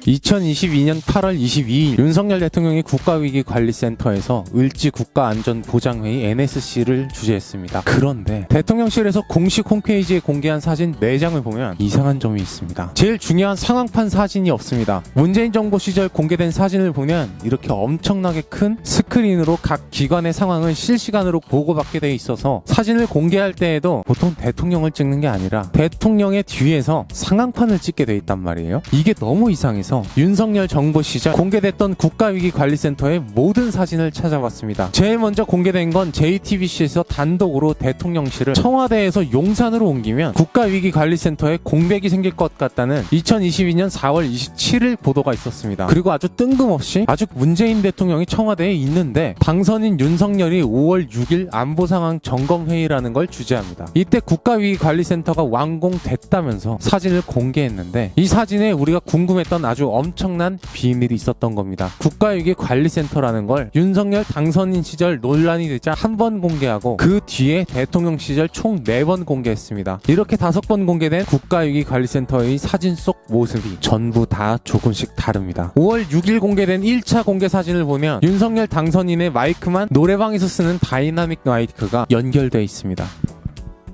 2022년 8월 22일 윤석열 대통령이 국가위기관리센터에서 을지 국가안전보장회의 NSC를 주재했습니다. 그런데 대통령실에서 공식 홈페이지에 공개한 사진 4장을 보면 이상한 점이 있습니다. 제일 중요한 상황판 사진이 없습니다. 문재인 정부 시절 공개된 사진을 보면 이렇게 엄청나게 큰 스크린으로 각 기관의 상황을 실시간으로 보고받게 돼 있어서 사진을 공개할 때에도 보통 대통령을 찍는 게 아니라 대통령의 뒤에서 상황판을 찍게 돼 있단 말이에요. 이게 너무 이상해서 윤석열 정부 시절 공개됐던 국가위기관리센터의 모든 사진을 찾아봤습니다. 제일 먼저 공개된 건 JTBC에서 단독으로 대통령실을 청와대에서 용산으로 옮기면 국가위기관리센터에 공백이 생길 것 같다는 2022년 4월 27일 보도가 있었습니다. 그리고 아주 뜬금없이 아주 문재인 대통령이 청와대에 있는데 당선인 윤석열이 5월 6일 안보 상황 점검 회의라는 걸 주재합니다. 이때 국가위기관리센터가 완공됐다면서 사진을 공개했는데 이 사진에 우리가 궁금했던 아주 엄청난 비밀이 있었던 겁니다. 국가위기관리센터라는 걸 윤석열 당선인 시절 논란이 되자 한 번 공개하고 그 뒤에 대통령 시절 총 네 번 공개했습니다. 이렇게 다섯 번 공개된 국가위기관리센터의 사진 속 모습이 전부 다 조금씩 다릅니다. 5월 6일 공개된 1차 공개 사진을 보면 윤석열 당선인의 마이크만 노래방에서 쓰는 다이나믹 마이크가 연결돼 있습니다.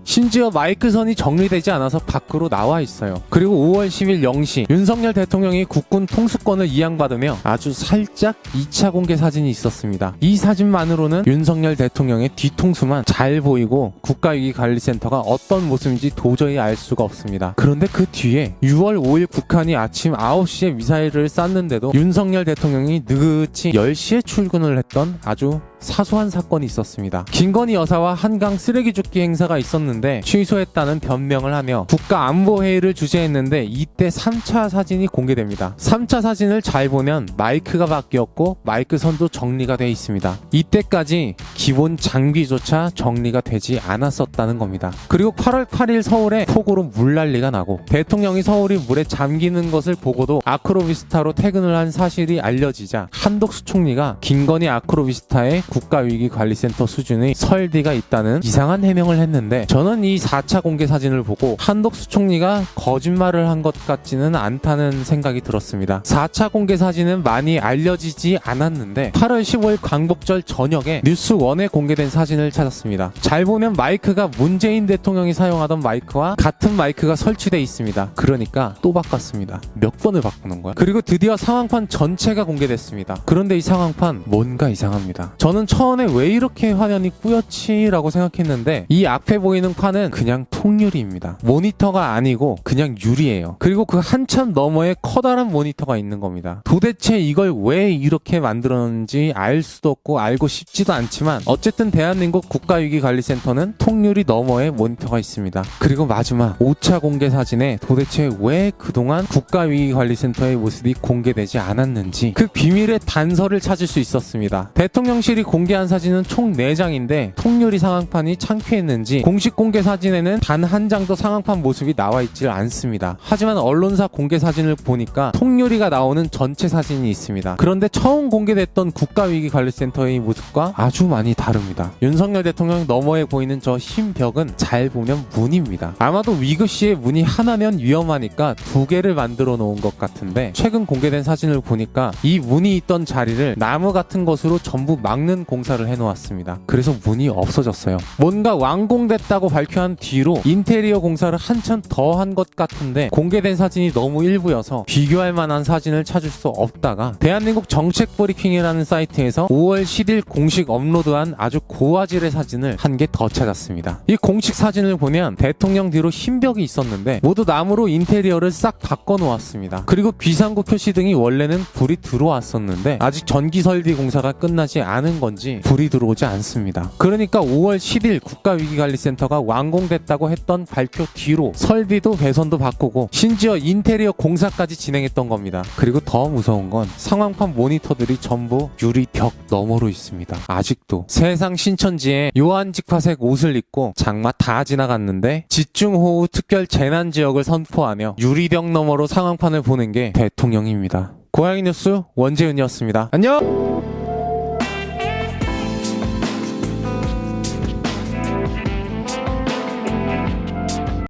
심지어 마이크 선이 정리되지 않아서 밖으로 나와 있어요. 그리고 5월 10일 0시 윤석열 대통령이 국군 통수권을 이양받으며 아주 살짝 2차 공개 사진이 있었습니다. 이 사진만으로는 윤석열 대통령의 뒤통수만 잘 보이고 국가위기관리센터가 어떤 모습인지 도저히 알 수가 없습니다. 그런데 그 뒤에 6월 5일 북한이 아침 9시에 미사일을 쐈는데도 윤석열 대통령이 느긋이 10시에 출근을 했던 아주 사소한 사건이 있었습니다. 김건희 여사와 한강 쓰레기 줍기 행사가 있었는데 취소했다는 변명을 하며 국가안보회의를 주재했는데 이때 3차 사진이 공개됩니다. 3차 사진을 잘 보면 마이크가 바뀌었고 마이크 선도 정리가 돼 있습니다. 이때까지 기본 장비조차 정리가 되지 않았었다는 겁니다. 그리고 8월 8일 서울에 폭우로 물난리가 나고 대통령이 서울이 물에 잠기는 것을 보고도 아크로비스타로 퇴근을 한 사실이 알려지자 한덕수 총리가 김건희 아크로비스타의 국가위기관리센터 수준의 설비가 있다는 이상한 해명을 했는데 저는 이 4차 공개 사진을 보고 한덕수 총리가 거짓말을 한 것 같지는 않다는 생각이 들었습니다. 4차 공개 사진은 많이 알려지지 않았는데 8월 15일 광복절 저녁에 뉴스원에 공개된 사진을 찾았습니다. 잘 보면 마이크가 문재인 대통령이 사용하던 마이크와 같은 마이크가 설치돼 있습니다. 그러니까 또 바꿨습니다. 몇 번을 바꾸는 거야? 그리고 드디어 상황판 전체가 공개됐습니다. 그런데 이 상황판 뭔가 이상합니다. 저는 처음에 왜 이렇게 화면이 뿌옇지라고 생각했는데 이 앞에 보이는 판은 그냥 통유리입니다. 모니터가 아니고 그냥 유리예요. 그리고 그 한참 너머에 커다란 모니터가 있는 겁니다. 도대체 이걸 왜 이렇게 만들었는지 알 수도 없고 알고 싶지도 않지만 어쨌든 대한민국 국가위기관리센터는 통유리 너머에 모니터가 있습니다. 그리고 마지막 5차 공개 사진에 도대체 왜 그동안 국가위기관리센터의 모습이 공개되지 않았는지 그 비밀의 단서를 찾을 수 있었습니다. 대통령실이 공개한 사진은 총 4장인데 통유리 상황판이 창피했는지 공식 공개 사진에는 단 한 장도 상황판 모습이 나와 있질 않습니다. 하지만 언론사 공개 사진을 보니까 통유리가 나오는 전체 사진이 있습니다. 그런데 처음 공개됐던 국가위기관리센터의 모습과 아주 많이 다릅니다. 윤석열 대통령 너머에 보이는 저 흰 벽은 잘 보면 문입니다. 아마도 위급 시에 문이 하나면 위험하니까 두 개를 만들어 놓은 것 같은데 최근 공개된 사진을 보니까 이 문이 있던 자리를 나무 같은 것으로 전부 막는 공사를 해놓았습니다. 그래서 문이 없어졌어요. 뭔가 완공됐다고 발표한 뒤로 인테리어 공사를 한참 더 한 것 같은데 공개된 사진이 너무 일부여서 비교할 만한 사진을 찾을 수 없다가 대한민국 정책 브리핑이라는 사이트에서 5월 10일 공식 업로드한 아주 고화질의 사진을 한 개 더 찾았습니다. 이 공식 사진을 보면 대통령 뒤로 흰 벽이 있었는데 모두 나무로 인테리어를 싹 바꿔 놓았습니다. 그리고 비상구 표시 등이 원래는 불이 들어왔었는데 아직 전기 설비 공사가 끝나지 않은 건지 불이 들어오지 않습니다. 그러니까 5월 10일 국가위기관리센터가 완공됐다고 했던 발표 뒤로 설비도 배선도 바꾸고 심지어 인테리어 공사까지 진행했던 겁니다. 그리고 더 무서운 건 상황판 모니터들이 전부 유리 벽 너머로 있습니다. 아직도 세상 신천지에 요한직파색 옷을 입고 장마 다 지나갔는데 집중호우 특별 재난 지역을 선포하며 유리벽 너머로 상황판을 보는 게 대통령입니다. 고양이 뉴스 원재윤이었습니다. 안녕!